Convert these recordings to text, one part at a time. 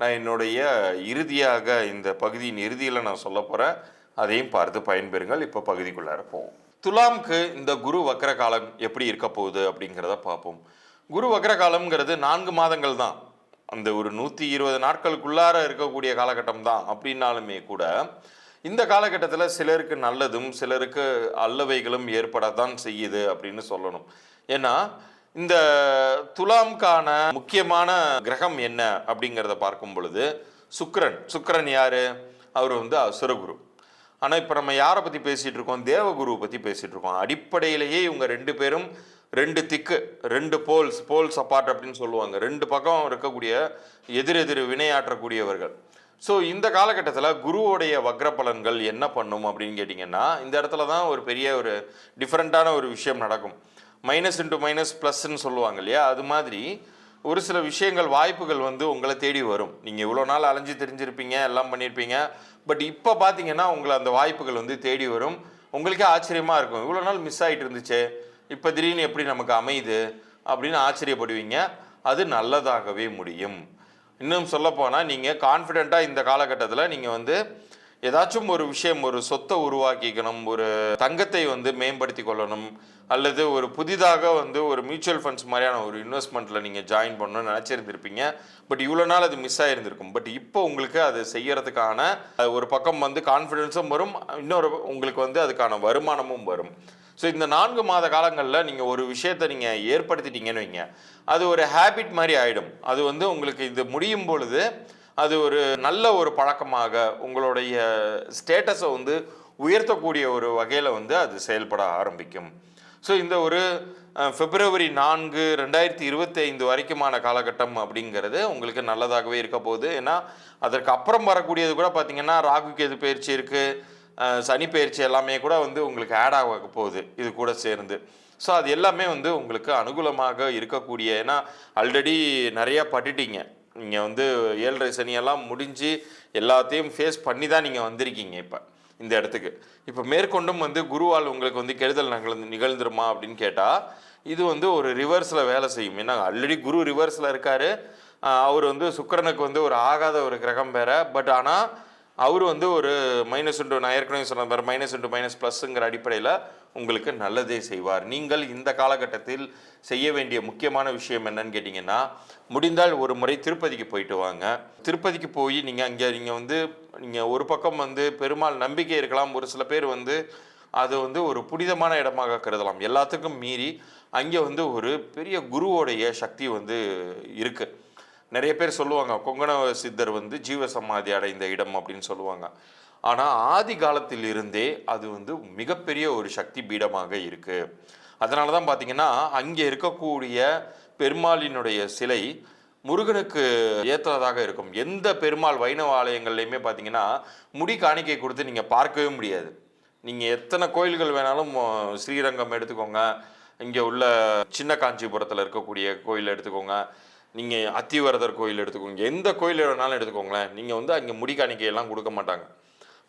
நான் என்னுடைய இறுதியாக இந்த பகுதியின் இறுதியில் நான் சொல்ல போகிறேன் அதையும் பார்த்து பயன்பெறுங்கள். இப்போ பகுதிக்குள்ளார போவோம். துலாம்க்கு இந்த குரு வக்கர காலம் எப்படி இருக்க போகுது அப்படிங்கிறத பார்ப்போம். குரு வக்கர காலம்ங்கிறது நான்கு மாதங்கள் தான். அந்த ஒரு நூற்றி இருபது நாட்களுக்குள்ளார இருக்கக்கூடிய காலகட்டம் தான் அப்படின்னாலுமே கூட இந்த காலகட்டத்தில் சிலருக்கு நல்லதும் சிலருக்கு அல்லவைகளும் ஏற்படத்தான் செய்யுது அப்படின்னு சொல்லணும். ஏன்னா இந்த துலாம்கான முக்கியமான கிரகம் என்ன அப்படிங்கிறத பார்க்கும் பொழுது சுக்ரன் சுக்ரன் யாரு? அவர் வந்து அசுரகுரு ஆனால் இப்போ நம்ம யாரை பற்றி பேசிகிட்டு இருக்கோம்? தேவகுருவை பற்றி பேசிகிட்டு இருக்கோம். அடிப்படையிலேயே இவங்க ரெண்டு பேரும் ரெண்டு திக்கு ரெண்டு போல்ஸ் போல்ஸ் அப்பார்ட் அப்படின்னு சொல்லுவாங்க. ரெண்டு பக்கம் இருக்கக்கூடிய எதிரெதிர் வினையாற்றக்கூடியவர்கள். ஸோ இந்த காலகட்டத்தில் குருவோடைய வக்ர பலன்கள் என்ன பண்ணும் அப்படின்னு கேட்டிங்கன்னா இந்த இடத்துல தான் ஒரு பெரிய ஒரு டிஃப்ரெண்ட்டான ஒரு விஷயம் நடக்கும். மைனஸ் இன்ட்டு மைனஸ் ப்ளஸ்ன்னு சொல்லுவாங்க இல்லையா? அது மாதிரி ஒரு சில விஷயங்கள் வாய்ப்புகள் வந்து உங்களை தேடி வரும். நீங்கள் இவ்வளோ நாள் அலைஞ்சு தெரிஞ்சிருப்பீங்க எல்லாம் பண்ணியிருப்பீங்க பட் இப்போ பார்த்தீங்கன்னா உங்களை அந்த வாய்ப்புகள் வந்து தேடி வரும். உங்களுக்கே ஆச்சரியமாக இருக்கும். இவ்வளோ நாள் மிஸ் ஆகிட்டு இருந்துச்சே. இப்போ திடீர்னு எப்படி நமக்கு அமையுது அப்படின்னு ஆச்சரியப்படுவீங்க. அது நல்லதாகவே முடியும். இன்னும் சொல்லப்போனால் நீங்கள் கான்ஃபிடெண்ட்டாக இந்த காலகட்டத்தில் நீங்கள் வந்து ஏதாச்சும் ஒரு விஷயம் ஒரு சொத்தை உருவாக்கிக்கணும் ஒரு தங்கத்தை வந்து மேம்படுத்தி கொள்ளணும் அல்லது ஒரு புதிதாக வந்து ஒரு மியூச்சுவல் ஃபண்ட்ஸ் மாதிரியான ஒரு இன்வெஸ்ட்மெண்ட்டில் நீங்கள் ஜாயின் பண்ணணும்னு நினச்சிருந்திருப்பீங்க. பட் இவ்வளோ நாள் அது மிஸ் ஆகிருந்திருக்கும் பட் இப்போ உங்களுக்கு அது செய்யறதுக்கான ஒரு பக்கம் வந்து கான்ஃபிடென்ஸும் வரும் இன்னொரு உங்களுக்கு வந்து அதுக்கான வருமானமும் வரும். ஸோ இந்த நான்கு மாத காலங்களில் நீங்கள் ஒரு விஷயத்தை நீங்கள் ஏற்படுத்திட்டீங்கன்னு வைங்க. அது ஒரு ஹேபிட் மாதிரி ஆகிடும் அது வந்து உங்களுக்கு இது முடியும் பொழுது அது ஒரு நல்ல ஒரு பழக்கமாக உங்களுடைய ஸ்டேட்டஸை வந்து உயர்த்தக்கூடிய ஒரு வகையில் வந்து அது செயல்பட ஆரம்பிக்கும். ஸோ இந்த ஒரு பிப்ரவரி நான்கு ரெண்டாயிரத்தி இருபத்தைந்து வரைக்குமான காலகட்டம் அப்படிங்கிறது உங்களுக்கு நல்லதாகவே இருக்க போகுது. ஏன்னா அதற்கு அப்புறம் வரக்கூடியது கூட பார்த்தீங்கன்னா ராகு கேது பயிற்சி இருக்குது சனி பயிற்சி எல்லாமே கூட வந்து உங்களுக்கு ஆட் ஆக போகுது. இது கூட சேர்ந்து. ஸோ அது எல்லாமே வந்து உங்களுக்கு அனுகூலமாக இருக்கக்கூடிய ஏன்னா ஆல்ரெடி நிறையா பட்டுட்டீங்க. நீங்கள் வந்து ஏழரை சனியெல்லாம் முடிஞ்சு எல்லாத்தையும் ஃபேஸ் பண்ணி தான் நீங்கள் வந்திருக்கீங்க இப்போ இந்த இடத்துக்கு. இப்போ மேற்கொண்டும் வந்து குருவால் உங்களுக்கு வந்து கெடுதல் நிகழ்ந்து நிகழ்ந்துருமா அப்படின்னு கேட்டால் இது வந்து ஒரு ரிவர்ஸில் வேலை செய்யும். ஏன்னா ஆல்ரெடி குரு ரிவர்ஸில் இருக்கார். அவர் வந்து சுக்கிரனுக்கு வந்து ஒரு ஆகாத ஒரு கிரகம் வேற. பட் ஆனால் அவர் வந்து ஒரு மைனஸ் இன்டு நான் ஏற்கனவே சொன்ன மாதிரி மைனஸ் இன்டு மைனஸ் ப்ளஸ்ஸுங்கிற அடிப்படையில் உங்களுக்கு நல்லதே செய்வார். நீங்கள் இந்த காலகட்டத்தில் செய்ய வேண்டிய முக்கியமான விஷயம் என்னன்னு கேட்டிங்கன்னா முடிந்தால் ஒரு முறை திருப்பதிக்கு போயிட்டு வாங்க. திருப்பதிக்கு போய் நீங்கள் அங்கே நீங்கள் வந்து நீங்கள் ஒரு பக்கம் வந்து பெருமாள் நம்பிக்கை இருக்கலாம். ஒரு சில பேர் வந்து அது வந்து ஒரு புனிதமான இடமாக கருதலாம். எல்லாத்துக்கும் மீறி அங்கே வந்து ஒரு பெரிய குருவோடைய சக்தி வந்து இருக்குது நிறைய பேர் சொல்லுவாங்க கொங்கண சித்தர் வந்து ஜீவ சமாதி அடைந்த இடம் அப்படின்னு சொல்லுவாங்க. ஆனால் ஆதி காலத்தில் இருந்தே அது வந்து மிகப்பெரிய ஒரு சக்தி பீடமாக இருக்கு. அதனால தான் பார்த்தீங்கன்னா அங்கே இருக்கக்கூடிய பெருமாளினுடைய சிலை முருகனுக்கு ஏற்றதாக இருக்கும். எந்த பெருமாள் வைணவ ஆலயங்கள்லையுமே பார்த்தீங்கன்னா முடி காணிக்கை கொடுத்து நீங்கள் பார்க்கவே முடியாது. நீங்கள் எத்தனை கோயில்கள் வேணாலும் ஸ்ரீரங்கம் எடுத்துக்கோங்க. இங்கே உள்ள சின்ன காஞ்சிபுரத்தில் இருக்கக்கூடிய கோயில் எடுத்துக்கோங்க. நீங்கள் அத்திவரதர் கோயில் எடுத்துக்கோங்க. எந்த கோயில் வேணாலும் எடுத்துக்கோங்களேன். நீங்கள் வந்து அங்கே முடி காணிக்கையெல்லாம் கொடுக்க மாட்டாங்க.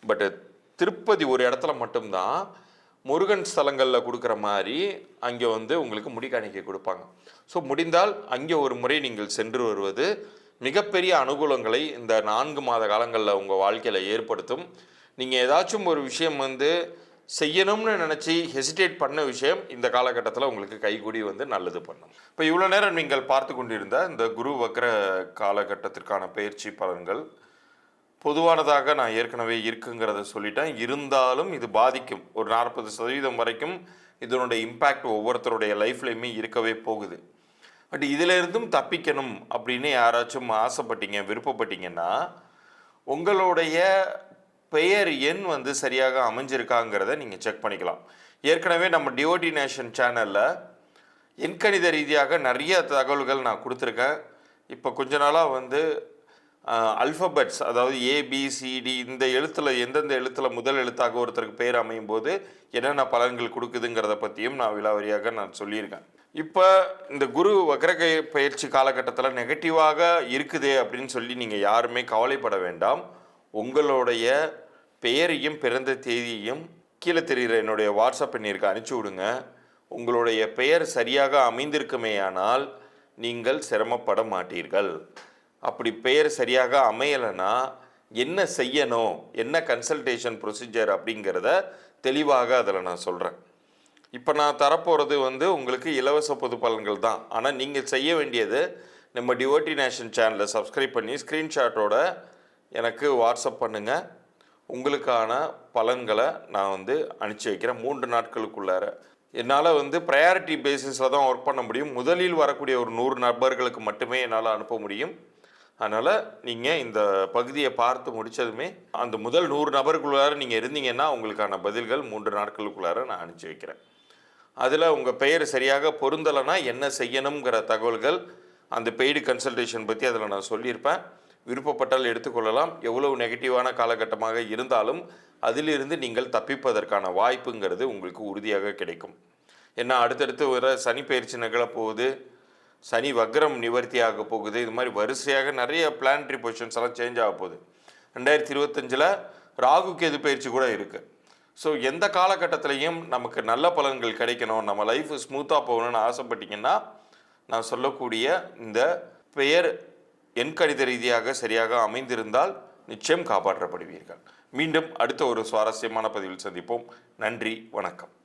பட்டு திருப்பதி ஒரு இடத்துல மட்டும்தான் முருகன் ஸ்தலங்களில் கொடுக்குற மாதிரி அங்கே வந்து உங்களுக்கு முடி காணிக்கை கொடுப்பாங்க. ஸோ முடிந்தால் அங்கே ஒரு முறை நீங்கள் சென்று வருவது மிகப்பெரிய அனுகூலங்களை இந்த நான்கு மாத காலங்களில் உங்கள் வாழ்க்கையில் ஏற்படுத்தும். நீங்கள் ஏதாச்சும் ஒரு விஷயம் வந்து செய்யணும்னு நினச்சி ஹெசிடேட் பண்ண விஷயம் இந்த காலகட்டத்தில் உங்களுக்கு கைகூடி வந்து நல்லது பண்ணும். இப்போ இவ்வளோ நேரம் நீங்கள் பார்த்து கொண்டிருந்த இந்த குரு வக்ர காலகட்டத்திற்கான பயிற்சி பலன்கள் பொதுவானதாக நான் ஏற்கனவே இருக்குங்கிறத சொல்லிட்டேன். இருந்தாலும் இது பாதிக்கும். ஒரு நாற்பது சதவீதம் வரைக்கும் இதனுடைய இம்பேக்ட் ஒவ்வொருத்தருடைய லைஃப்லையுமே இருக்கவே போகுது. பட் இதிலிருந்தும் தப்பிக்கணும் அப்படின்னு யாராச்சும் ஆசைப்பட்டீங்க விருப்பப்பட்டீங்கன்னா உங்களுடைய பெயர் எண் வந்து சரியாக அமைஞ்சிருக்காங்கிறத நீங்கள் செக் பண்ணிக்கலாம். ஏற்கனவே நம்ம டிஓடி நேஷன் சேனலில் எண்கணித ரீதியாக நிறைய தகவல்கள் நான் கொடுத்துருக்கேன். இப்போ கொஞ்ச நாளாக வந்து அல்ஃபபெட்ஸ் அதாவது ஏபிசிடி இந்த எழுத்தில் எந்தெந்த எழுத்தில் முதல் எழுத்தாக ஒருத்தருக்கு பேர் அமையும் போது என்னென்ன பலன்கள் கொடுக்குதுங்கிறத பற்றியும் நான் விலாவரியாக நான் சொல்லியிருக்கேன். இப்போ இந்த குரு வக்ரகை பயிற்சி காலகட்டத்தில் நெகட்டிவாக இருக்குதே அப்படின்னு சொல்லி நீங்கள் யாருமே கவலைப்பட வேண்டாம். உங்களுடைய பெயரையும் பிறந்த தேதியையும் கீழே தெரிகிற என்னுடைய வாட்ஸ்அப் எண்ணிற்கு அனுப்பிச்சி விடுங்க. உங்களுடைய பெயர் சரியாக அமைந்திருக்குமேயானால் நீங்கள் சிரமப்பட மாட்டீர்கள். அப்படி பெயர் சரியாக அமையலைன்னா என்ன செய்யணும்? என்ன கன்சல்டேஷன் ப்ரொசீஜர் அப்படிங்கிறத தெளிவாக அதில் நான் சொல்கிறேன் இப்போ நான் தரப்போகிறது வந்து உங்களுக்கு இலவச பொது பலன்கள் தான். ஆனால் நீங்கள் செய்ய வேண்டியது நம்ம டிவோட்டி நேஷன் சேனலை சப்ஸ்கிரைப் பண்ணி ஸ்க்ரீன்ஷாட்டோட எனக்கு வாட்ஸ்அப் பண்ணுங்கள் உங்களுக்கான பலன்களை நான் வந்து அனுப்பிச்சி வைக்கிறேன். மூன்று நாட்களுக்குள்ளார. என்னால் வந்து ப்ரையாரிட்டி பேசிஸில் தான் ஒர்க் பண்ண முடியும். முதலில் வரக்கூடிய ஒரு நூறு நபர்களுக்கு மட்டுமே என்னால் அனுப்ப முடியும். அதனால் நீங்கள் இந்த பகுதியை பார்த்து முடித்ததுமே அந்த முதல் நூறு நபருக்குள்ளார நீங்கள் இருந்தீங்கன்னா உங்களுக்கான பதில்கள் மூன்று நாட்களுக்குள்ளார நான் அனுப்பிச்சி வைக்கிறேன். அதில் உங்கள் பெயர் சரியாக பொருந்தலைன்னா என்ன செய்யணுங்கிற தகவல்கள் அந்த பெய்டு கன்சல்டேஷன் பற்றி அதில் நான் சொல்லியிருப்பேன். விருப்பப்பட்டால் எடுத்துக்கொள்ளலாம். எவ்வளவு நெகட்டிவான காலகட்டமாக இருந்தாலும் அதிலிருந்து நீங்கள் தப்பிப்பதற்கான வாய்ப்புங்கிறது உங்களுக்கு உறுதியாக கிடைக்கும். ஏன்னா அடுத்தடுத்து வர சனி பயிற்சி நிகழப்போகுது சனி வக்ரம் நிவர்த்தி ஆக போகுது. இது மாதிரி வரிசையாக நிறைய பிளானட்ரி பொசிஷன்ஸ் எல்லாம் சேஞ்ச் ஆக போகுது. ரெண்டாயிரத்தி இருபத்தஞ்சில் ராகு கேது பயிற்சி கூட இருக்குது ஸோ எந்த காலகட்டத்திலையும் நமக்கு நல்ல பலன்கள் கிடைக்கணும். நம்ம லைஃப் ஸ்மூத்தாக போகணும்னு ஆசைப்பட்டீங்கன்னா நான் சொல்லக்கூடிய இந்த பெயர் எண்கணித ரீதியாக சரியாக அமைந்திருந்தால் நிச்சயம் காப்பாற்றப்படுவீர்கள். மீண்டும் அடுத்த ஒரு சுவாரஸ்யமான பதிவில் சந்திப்போம். நன்றி வணக்கம்.